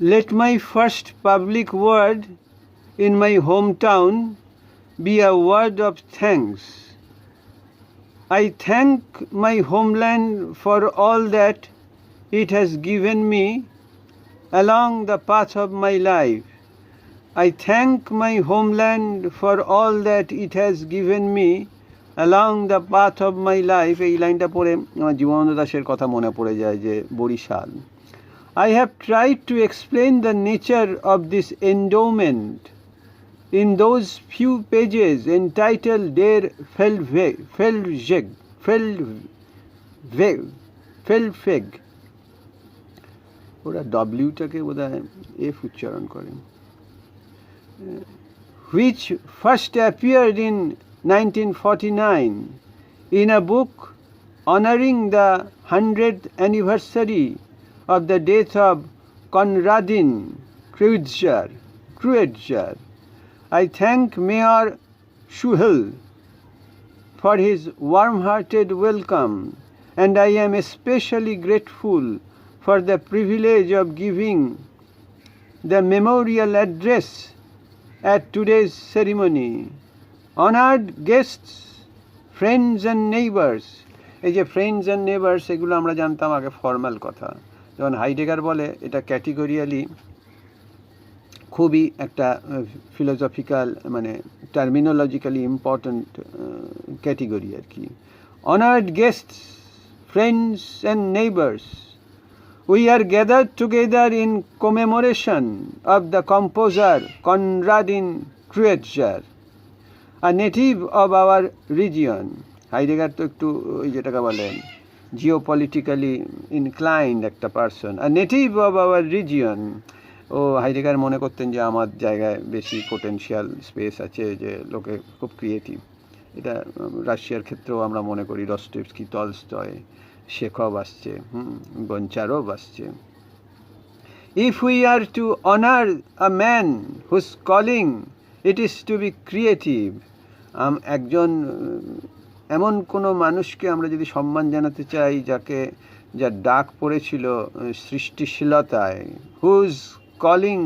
Let my first public word in my hometown be a word of thanks. I thank my homeland for all that it has given me along the path of my life. I thank my homeland for all that it has given me along the path of my life এই লাইনটা পড়ে আমার জীবনানন্দ দাসের কথা মনে পড়ে যায় যে Barishal I have tried to explain the nature of this endowment in those few pages entitled Der Feldweg, Feldweg, Feldweg, Feldweg. ওরা ডব্লিউটাকে বোধ হয় এফ উচ্চারণ করেন which first appeared in 1949 in a book honoring the 100th anniversary of the death of Konradin Kreutzer. Kreutzer. I thank Mayor Schuhel for his warm-hearted welcome and I am especially grateful for the privilege of giving the memorial address at today's ceremony. Honored guests, friends and neighbors, এই যে friends and neighbours এগুলো আমরা জানতাম আগে formal কথা যেমন Heidegger বলে এটা ক্যাটেগরিয়ালি খুবই একটা ফিলোসফিক্যাল মানে টার্মিনোলজিক্যালি ইম্পর্ট্যান্ট ক্যাটেগরি আর কি honoured guests friends and neighbours We are gathered together in commemoration of the composer Konradin Kreutzer, a native of our region. Heidegger তো একটু ওই যেটাকে বলেন জিওপলিটিক্যালি ইনক্লাইন্ড একটা পার্সন আর নেটিভ অব আওয়ার রিজিয়ন ও হাইডেগার মনে করতেন যে আমার জায়গায় বেশি পোটেনশিয়াল স্পেস আছে যে লোকে খুব ক্রিয়েটিভ এটা রাশিয়ার ক্ষেত্রেও আমরা মনে করি রস্টেভস্কি তলস্তয় শেখব আসছে, হুম গঞ্চারভ আসছে। If we are to honour a man whose calling it is to be creative একজন এমন কোনো মানুষকে আমরা যদি সম্মান জানাতে চাই যাকে, যার ডাক পড়েছিল সৃষ্টিশীলতায় whose calling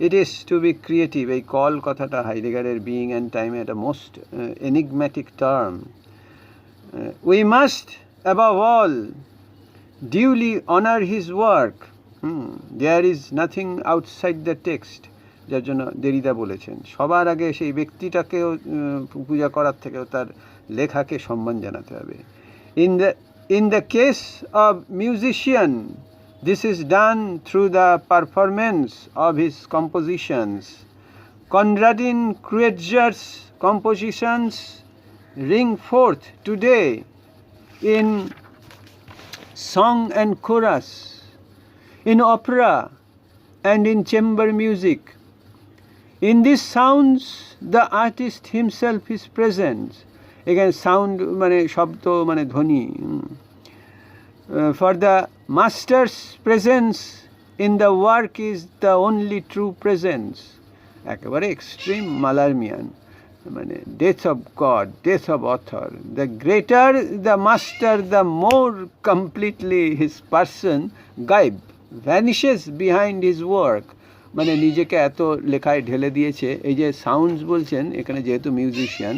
it is to be creative এই কল কথাটা হাইডেগারের বিইং অ্যান্ড টাইমে একটা most enigmatic term we must above all duly honour his work. There is nothing outside the text. যার জন্য দেরিদা বলেছেন সবার আগে সেই ব্যক্তিটাকেও পূজা করার থেকেও তার লেখাকে সম্মান জানাতে হবে in the in the case of musician this is done through the performance of his compositions Conradin Kreuzer's compositions ring forth today in song and chorus, in opera, and in chamber music. In these sounds, the artist himself is present. Again, sound মানে শব্দ মানে ধ্বনি for the master's presence in the work is the only true presence একেবারে extreme Mallarmean মানে death of God death of author the greater the master the more completely his person গাইব vanishes behind his work মানে নিজেকে এত লেখায় ঢেলে দিয়েছে এই যে সাউন্ডস বলছেন এখানে যেহেতু মিউজিশিয়ান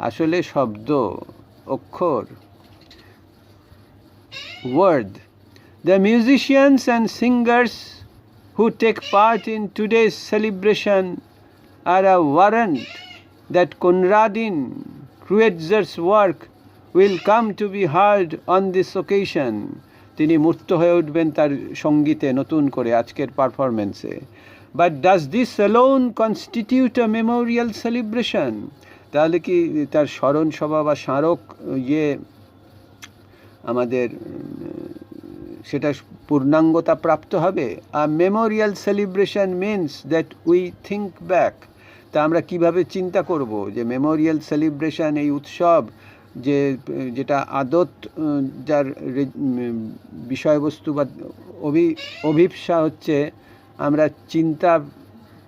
আসলে শব্দ, অক্ষর word the musicians and singers who take part in today's celebration are a warrant that Conradin Kreuzer's work will come to be heard on this occasion. তিনি মূর্ত হয়ে উঠবেন তার সঙ্গীতে নতুন করে আজকের পারফরমেন্সে but does this alone constitute a memorial celebration তাহলে কি তার স্মরণ সভা বা স্মারক ইয়ে আমাদের, সেটা পূর্ণাঙ্গতা প্রাপ্ত হবে? আর memorial celebration means that we think back তা আমরা কীভাবে চিন্তা করব যে মেমোরিয়াল সেলিব্রেশন এই উৎসব যে, যেটা আদত, যার বিষয়বস্তু বা অভি, অভিপ্সা হচ্ছে আমরা চিন্তা,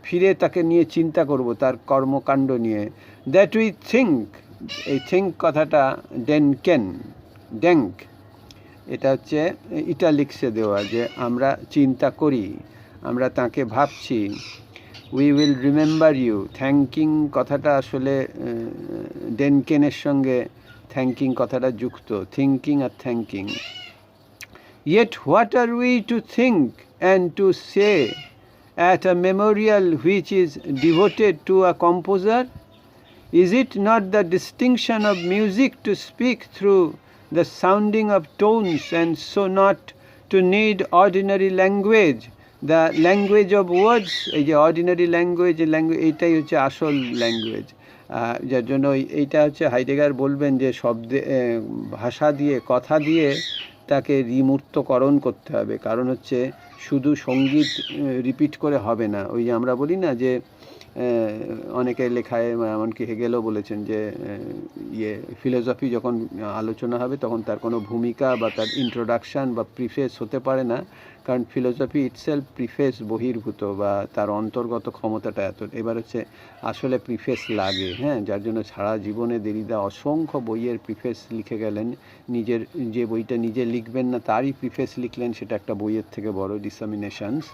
ফিরে তাকে নিয়ে চিন্তা করব তার কর্মকাণ্ড নিয়ে। দ্যাট উই থিঙ্ক এই থিঙ্ক কথাটা ডেনকেন ড্যাঙ্ক এটা হচ্ছে ইটালিক্সে দেওয়া যে আমরা চিন্তা করি, আমরা তাকে ভাবছি we will remember you thanking কথাটা আসলে ডেনকেনের সঙ্গে থ্যাঙ্কিং কথাটা যুক্ত thinking R thanking yet what are we to think and to say at a memorial which is devoted to a composer? Is it not the distinction of music to speak through the sounding of tones and so not to need ordinary language? The language of words, এই যে ordinary language language এইটাই হচ্ছে আসল language যার জন্য এই- এইটা হচ্ছে হাইডেগার বলবেন যে শব্দে ভাষা দিয়ে কথা দিয়ে তাকে রিমূর্তকরণ করতে হবে। কারণ হচ্ছে শুধু সংগীত রিপিট করে হবে না। ওই যে আমরা বলি না যে অনেকে লেখায়, এমনকি হেগেলও বলেছেন যে ইয়ে ফিলোসফি যখন আলোচনা হবে, তখন তার কোনো ভূমিকা বা তার ইন্ট্রোডাকশান বা প্রিফেস হতে পারে না। কারণ ফিলোসফি ইটসেলফ প্রিফেস বহির্ভূত বা তার অন্তর্গত ক্ষমতাটা এত, এবার হচ্ছে আসলে প্রিফেস লাগে হ্যাঁ? যার জন্য সারা জীবনে দেরিদা অসংখ্য বইয়ের প্রিফেস লিখে গেলেন। নিজের, যে বইটা নিজে লিখবেন না, তারই প্রিফেস লিখলেন, সেটা একটা বইয়ের থেকে বড় disseminations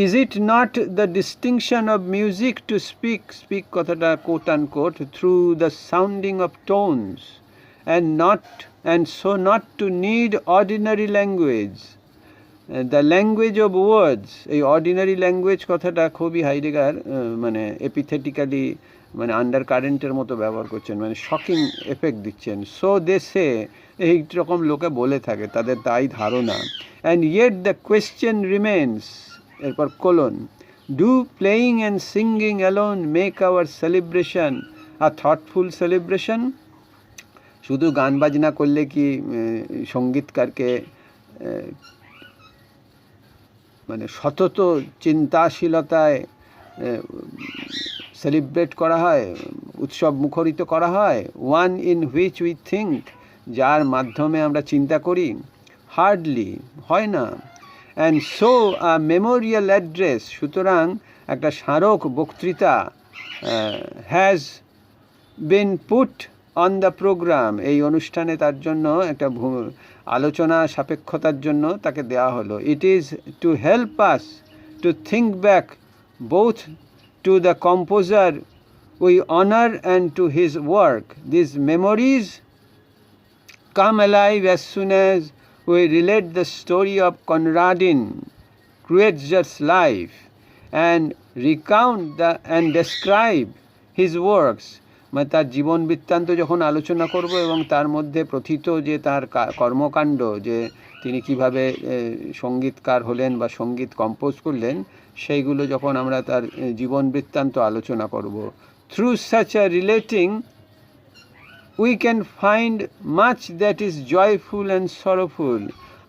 is it not the distinction of music to speak speak কথাটা quote and quote through the sounding of tones and not and so not to need ordinary language the language of words এই ordinary language কথাটা খুবই Heidegger মানে এপিথেটিক্যালি মানে under কারেন্টের মতো ব্যবহার করছেন মানে শকিং এফেক্ট দিচ্ছেন। সো দেশে এই রকম লোকে বলে থাকে, তাদের তাই ধারণা। And yet the question remains এরপর colon do playing and singing alone make our celebration a thoughtful celebration শুধু গান বাজনা করলে কি সঙ্গীতকারকে মানে সতত চিন্তাশীলতায় সেলিব্রেট করা হয়, উৎসব মুখরিত করা হয়? One in which we think যার মাধ্যমে আমরা চিন্তা করি? হার্ডলি হয় না। And so a memorial address সুতরাং একটা স্মারক বক্তৃতা has been put on the programme এই অনুষ্ঠানে তার জন্য একটা আলোচনা সাপেক্ষতার জন্য তাকে দেওয়া হলো। It is to help us to think back both to the composer we honour and to his work this memories come alive as soon as we relate the story of Conradin, Kreuzer's life, and recount the and describe his works. মানে তার জীবন বৃত্তান্ত যখন আলোচনা করব এবং তার মধ্যে প্রথিত যে তার কর্মকাণ্ড যে তিনি কীভাবে সঙ্গীতকার হলেন বা সংগীত কম্পোজ করলেন সেইগুলো যখন আমরা তার জীবন বৃত্তান্ত আলোচনা করব through such a relating we can find much that is joyful and sorrowful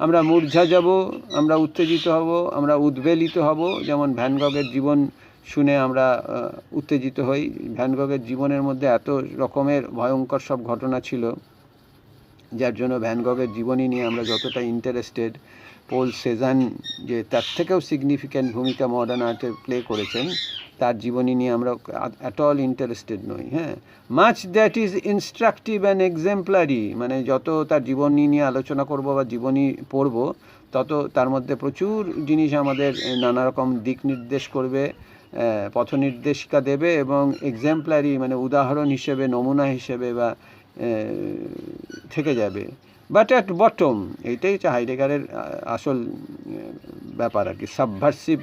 আমরা মূর্ঝা যাব, আমরা উত্তেজিত হব, আমরা উদ্বেলিত হব। যেমন ভ্যানগগের জীবন শুনে আমরা উত্তেজিত হই। ভ্যানগগের জীবনের মধ্যে এত রকমের ভয়ঙ্কর সব ঘটনা ছিল, যার জন্য ভ্যানগগের জীবনী নিয়ে আমরা যতটা ইন্টারেস্টেড পোল সেজান যে তার থেকেও সিগনিফিক্যান্ট ভূমিকা মডার্ন আর্টে প্লে করেছেন তার জীবনী নিয়ে আমরা অ্যাট অল ইন্টারেস্টেড নই হ্যাঁ? Much that is instructive and exemplary মানে যত তার জীবনী নিয়ে আলোচনা করব বা জীবনী পড়ব, তত তার মধ্যে প্রচুর জিনিস আমাদের নানা রকম দিক নির্দেশ করবে পথ নির্দেশিকা দেবে এবং এক্সাম্পলারি মানে উদাহরণ হিসেবে, নমুনা হিসেবে বা থেকে যাবে। বাট অ্যাট বটম এইটাই হচ্ছে হাইডেগারের আসল ব্যাপার আর কি সাবভার্সিভ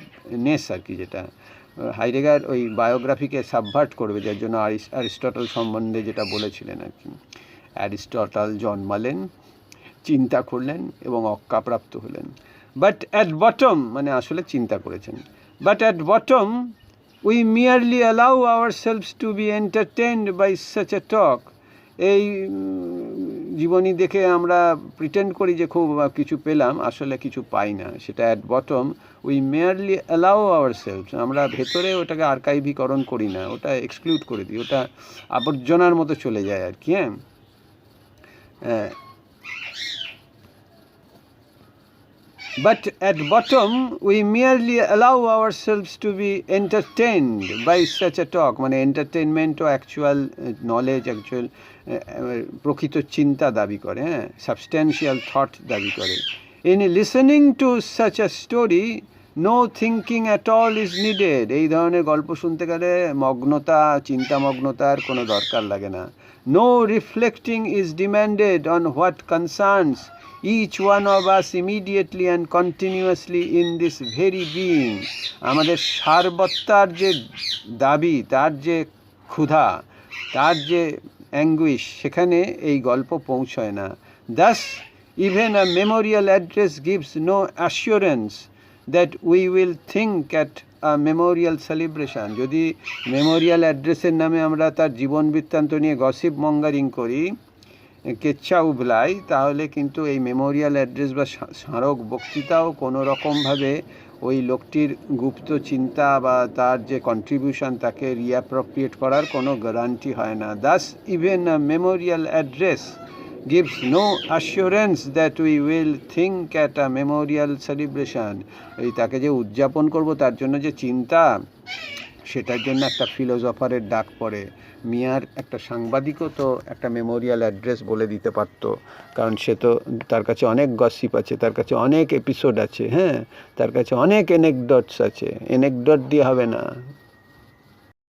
নেস আর কি যেটা। হাইডেগার ওই বায়োগ্রাফিকে সাবভার্ট করবে, যার জন্য অ্যারিস্টটল সম্বন্ধে যেটা বলেছিলেন আর কি। অ্যারিস্টটল জন্মালেন, চিন্তা করলেন এবং অক্কাপ্রাপ্ত হলেন। বাট অ্যাট বটম মানে আসলে চিন্তা করেছেন। But at bottom we merely allow ourselves to be entertained by such a talk এই জীবনী দেখে আমরা প্রিটেন্ড করি যে খুব কিছু পেলাম আসলে কিছু পাই না সেটা at bottom we merely allow ourselves আমরা ভেতরে ওটাকে আর্কাইভিকরণ করি না ওটা এক্সক্লুড করে দিই ওটা আবর্জনার মতো চলে যায় আর কি হ্যাঁ ah, But at bottom, we merely allow ourselves to be entertained by such a talk. মানে এন্টারটেনমেন্ট ও অ্যাকচুয়াল নলেজ অ্যাকচুয়াল প্রকৃত চিন্তা দাবি করে হ্যাঁ সাবস্ট্যান্সিয়াল থট দাবি করে। In listening to such a story no thinking at all is needed এই ধরনের গল্প শুনতে গেলে মগ্নতা, চিন্তামগ্নতার কোনো দরকার লাগে না। No reflecting is demanded on what concerns each one of us immediately and continuously in this very being আমাদের সারবত্তার যে দাবি, তার যে ক্ষুধা, তার যে অ্যাঙ্গুইশ সেখানে এই গল্প পৌঁছয় না। Thus even a memorial address gives no assurance that we will think at a memorial celebration যদি মেমোরিয়াল অ্যাড্রেসের নামে আমরা তার জীবন বৃত্তান্ত নিয়ে গসিপ মঙ্গারিং করি, কেচ্ছা উবলাই, তাহলে কিন্তু এই মেমোরিয়াল অ্যাড্রেস বা স্মারক বক্তৃতাও কোনো রকমভাবে ওই লোকটির গুপ্ত চিন্তা বা তার যে কন্ট্রিবিউশন তাকে রিঅ্যাপ্রোপ্রিয়েট করার কোনো গ্যারান্টি হয় না। Thus even a memorial address gives no assurance that we will think at a memorial celebration এই তাকে যে উদযাপন করব, তার জন্য যে চিন্তা সেটার জন্য একটা ফিলোজফারের ডাক পড়ে। মিয়ার একটা সাংবাদিকও তো একটা মেমোরিয়াল অ্যাড্রেস বলে দিতে পারত। কারণ সে তো তার কাছে অনেক গসিপ আছে, তার কাছে অনেক এপিসোড আছে হ্যাঁ? তার কাছে অনেক এনেকডটস আছে। এনেকডট দিয়ে হবে না।